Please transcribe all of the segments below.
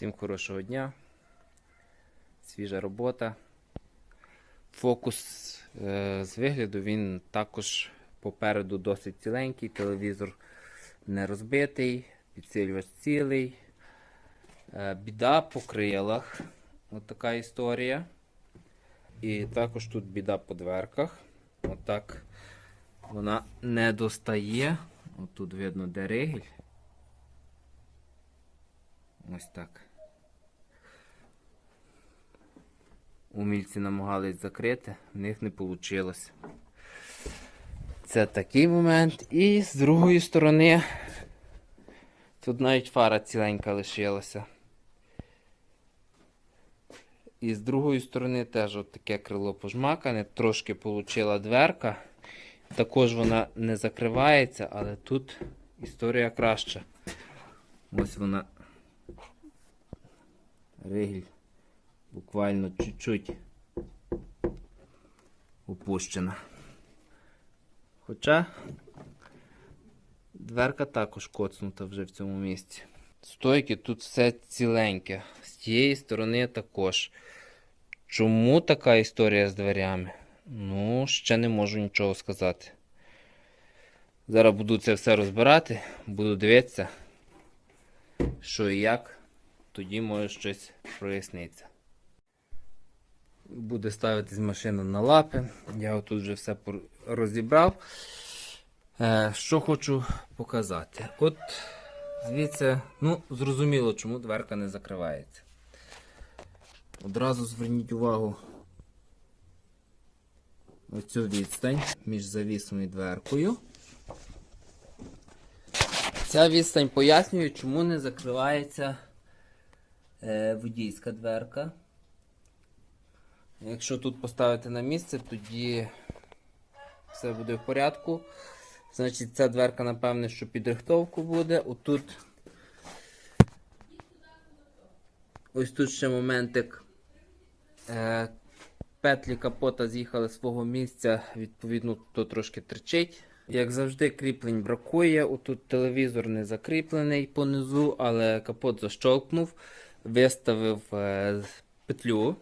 Всім хорошого дня. Свіжа робота. Фокус е, з вигляду він також попереду досить ціленький, телевізор не розбитий, підсилювач цілий. Е, біда по крилах. От така історія. І також тут біда по дверках. Отак вона не достає. Отут видно, де ригель. Ось так. Умільці намагались закрити, в них не вийшло. Це такий момент. І з другої сторони тут навіть фара ціленька лишилася. І з другої сторони теж от таке крило пожмакане, трошки получила дверка. Також вона не закривається, але тут історія краща. Ось вона ригіль буквально чуть-чуть опущена. Хоча дверка також коцнута вже в цьому місці. Стойки тут все ціленьке. З тієї сторони також. Чому така історія з дверями? Ну, ще не можу нічого сказати. Зараз буду це все розбирати, буду дивитися, що і як, тоді може щось проясниться. Буде ставитись машина на лапи. Я отут вже все розібрав. Е, що хочу показати. От звідси, ну, зрозуміло, чому дверка не закривається. Одразу зверніть увагу оцю відстань між завісом і дверкою. Ця відстань пояснює, чому не закривається е, водійська дверка. Якщо тут поставити на місце, тоді все буде в порядку. Значить, ця дверка, напевне, що під рихтовку буде. Отут. Ось тут ще моментик. Е, петлі капота з'їхали з свого місця, відповідно, то трошки тричить. Як завжди, кріплень бракує. Отут телевізор не закріплений понизу, але капот защолкнув, виставив е, петлю.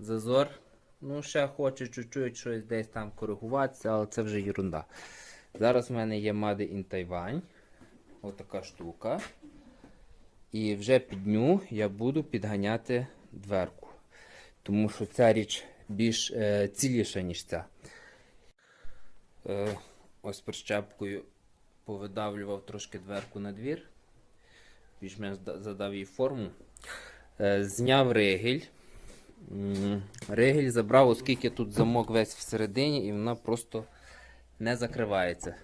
Зазор. Ну, ще хочу чуть-чуть щось десь там коригуватися, але це вже ерунда. Зараз в мене є Made in Taiwan. Отака штука. І вже під ню я буду підганяти дверку. Тому що ця річ більш е, ціліша, ніж ця. Е, ось прищепкою повидавлював трошки дверку на двір. Більш-менш задав їй форму. Е, зняв ригель. Ригель забрав, оскільки тут замок весь всередині і вона просто не закривається.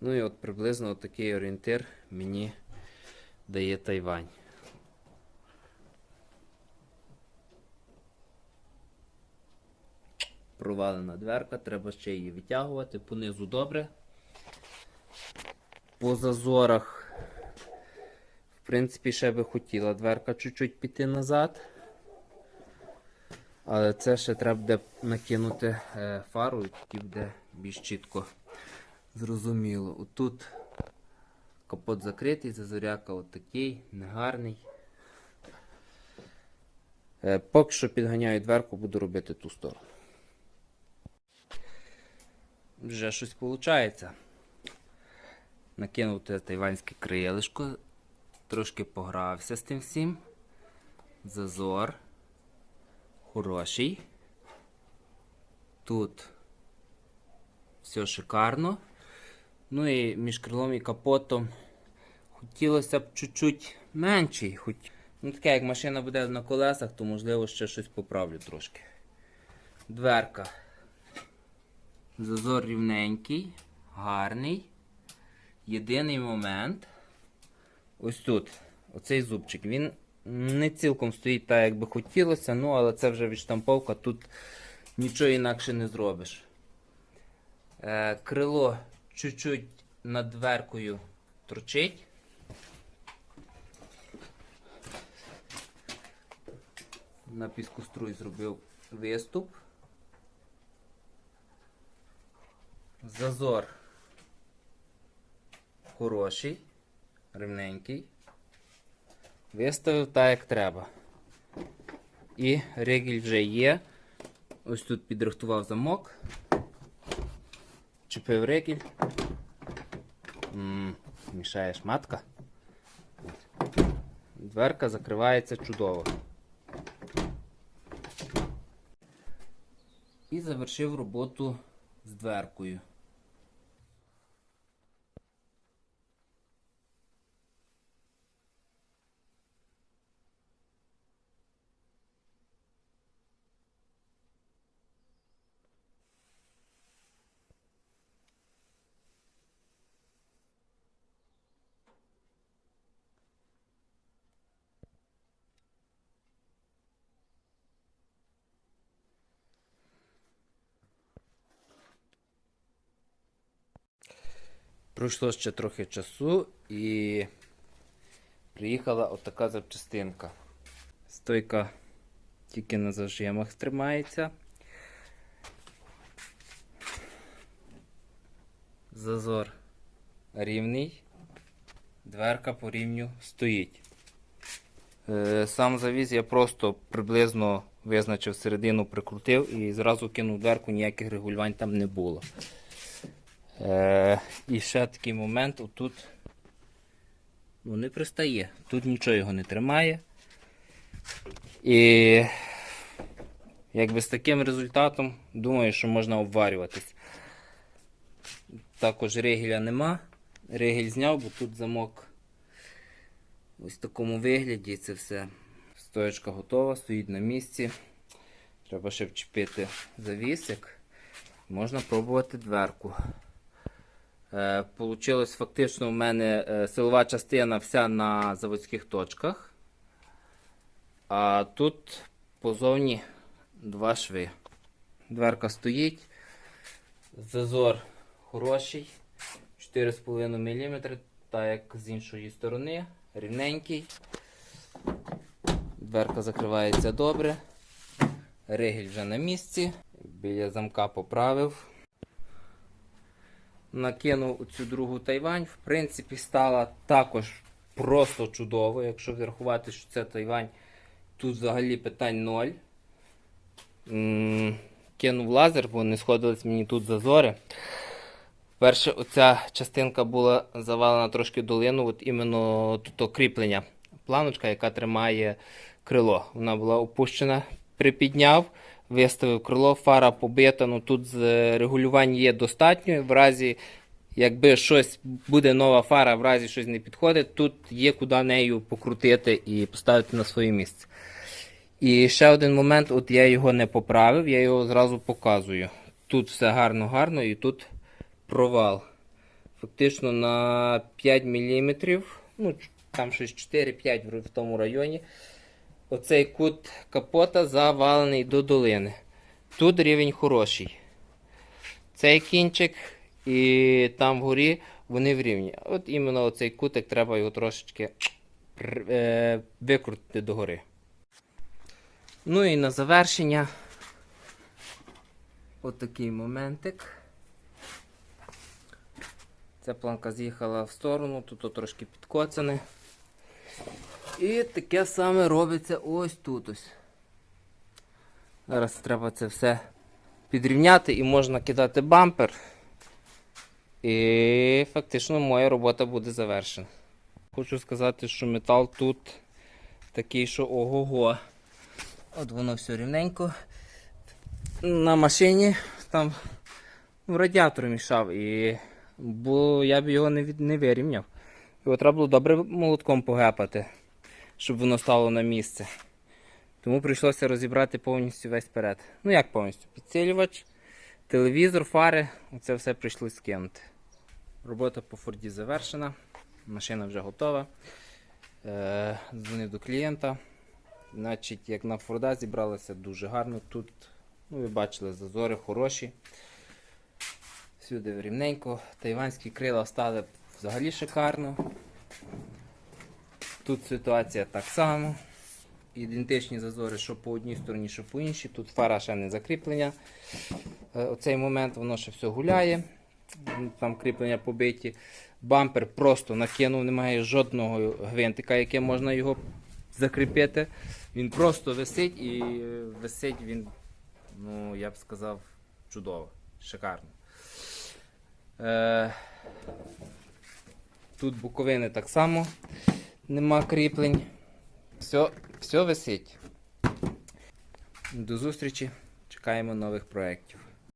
Ну і от приблизно такий орієнтир мені дає Тайвань. Провалена дверка, треба ще її витягувати. Понизу добре. По зазорах, принципі, ще би хотіла дверка чуть-чуть піти назад. Але це ще треба буде накинути е, фару, і буде більш чітко зрозуміло. Отут капот закритий, зазоряка отакий, негарний. Е, поки що підганяю дверку, буду робити ту сторону. Вже щось виходить. Накинув те тайванське крилишко, трошки погрався з тим всім. Зазор. Хороший. Тут все шикарно. Ну і між крилом і капотом хотілося б чуть-чуть менший. Хоч... Ну таке, як машина буде на колесах, то можливо ще щось поправлю трошки. Дверка. Зазор рівненький, гарний. Єдиний момент. Ось тут. Оцей зубчик. Він не цілком стоїть так, як би хотілося, ну але це вже відштамповка, тут нічого інакше не зробиш. Е, крило чуть-чуть над дверкою торчить. На піскоструй зробив виступ. Зазор хороший. Рівненький. Виставив так, як треба. І ригель вже є. Ось тут підрихтував замок. Чіпив ригель. М, Мішає шматка. Дверка закривається чудово. І завершив роботу з дверкою. Пройшло ще трохи часу і приїхала отака запчастинка. Стойка тільки на зажимах тримається. Зазор рівний. Дверка по рівню стоїть. Е, Сам завіз я просто приблизно визначив середину, прикрутив і зразу кинув дверку, ніяких регулювань там не було. Е, і ще такий момент, отут ну, не пристає. Тут нічого його не тримає. І якби з таким результатом, думаю, що можна обварюватись. Також ригеля нема. Ригель зняв, бо тут замок ось в такому вигляді. Це все. Стоячка готова, стоїть на місці. Треба ще вчепити завісик. Можна пробувати дверку. Е, Получилось фактично у мене е, силова частина вся на заводських точках. А тут позовні два шви. Дверка стоїть. Зазор хороший. 4,5 мм, так як з іншої сторони. Рівненький. Дверка закривається добре. Ригель вже на місці. Біля замка поправив накинув цю другу Тайвань. В принципі, стала також просто чудово, якщо врахувати, що це Тайвань. Тут взагалі питань ноль. Кинув лазер, бо не сходились мені тут зазори. Перше, оця частинка була завалена трошки долину, от іменно тут кріплення. Планочка, яка тримає крило. Вона була опущена, припідняв, виставив крило, фара побита. Ну тут з регулювань є достатньо. В разі, якби щось буде нова фара, в разі щось не підходить, тут є куди нею покрутити і поставити на своє місце. І ще один момент, от я його не поправив, я його зразу показую. Тут все гарно-гарно і тут провал. Фактично на 5 мм, ну там щось 4-5 в- в тому районі. Оцей кут капота завалений до долини. Тут рівень хороший. Цей кінчик і там вгорі вони в рівні. От іменно оцей кутик треба його трошечки е, викрутити догори. Ну і на завершення отакий моментик. Ця планка з'їхала в сторону, тут трошки підкоцане. І таке саме робиться ось тут ось. Зараз треба це все підрівняти і можна кидати бампер. І фактично моя робота буде завершена. Хочу сказати, що метал тут такий, що ого-го. От воно все рівненько. На машині там радіатор мішав, і... бо я б його не, від... не вирівняв. Його треба було добре молотком погепати, щоб воно стало на місце. Тому прийшлося розібрати повністю весь перед. Ну як повністю? Підсилювач, телевізор, фари, це все прийшлося скинути. Робота по Форді завершена, машина вже готова. Е, дзвонив до клієнта. Значить, як на Форда зібралося дуже гарно. Тут, ну ви бачили, зазори хороші. Всюди рівненько. Тайванські крила стали взагалі шикарно. Тут ситуація так само. Ідентичні зазори, що по одній стороні, що по іншій. Тут фара ще не закріплення. Е, Оцей момент воно ще все гуляє. там кріплення побиті. Бампер просто накинув, немає жодного гвинтика, яке можна його закріпити. Він просто висить і е, висить він, ну, я б сказав, чудово, шикарно. Е, тут буковини так само нема кріплень. Все, все висить. До зустрічі. Чекаємо нових проєктів.